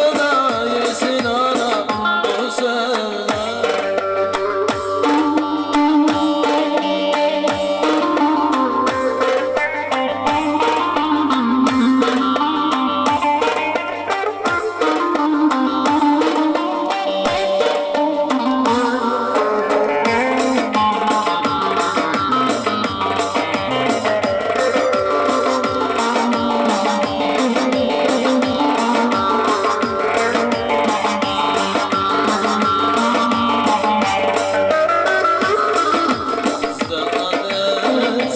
나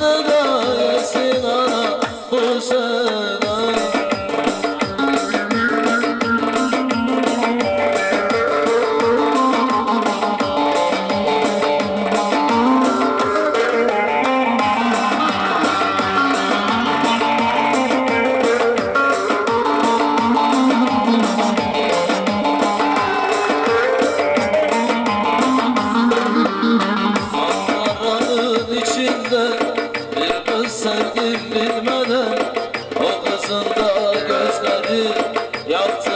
Başını da Yalçın.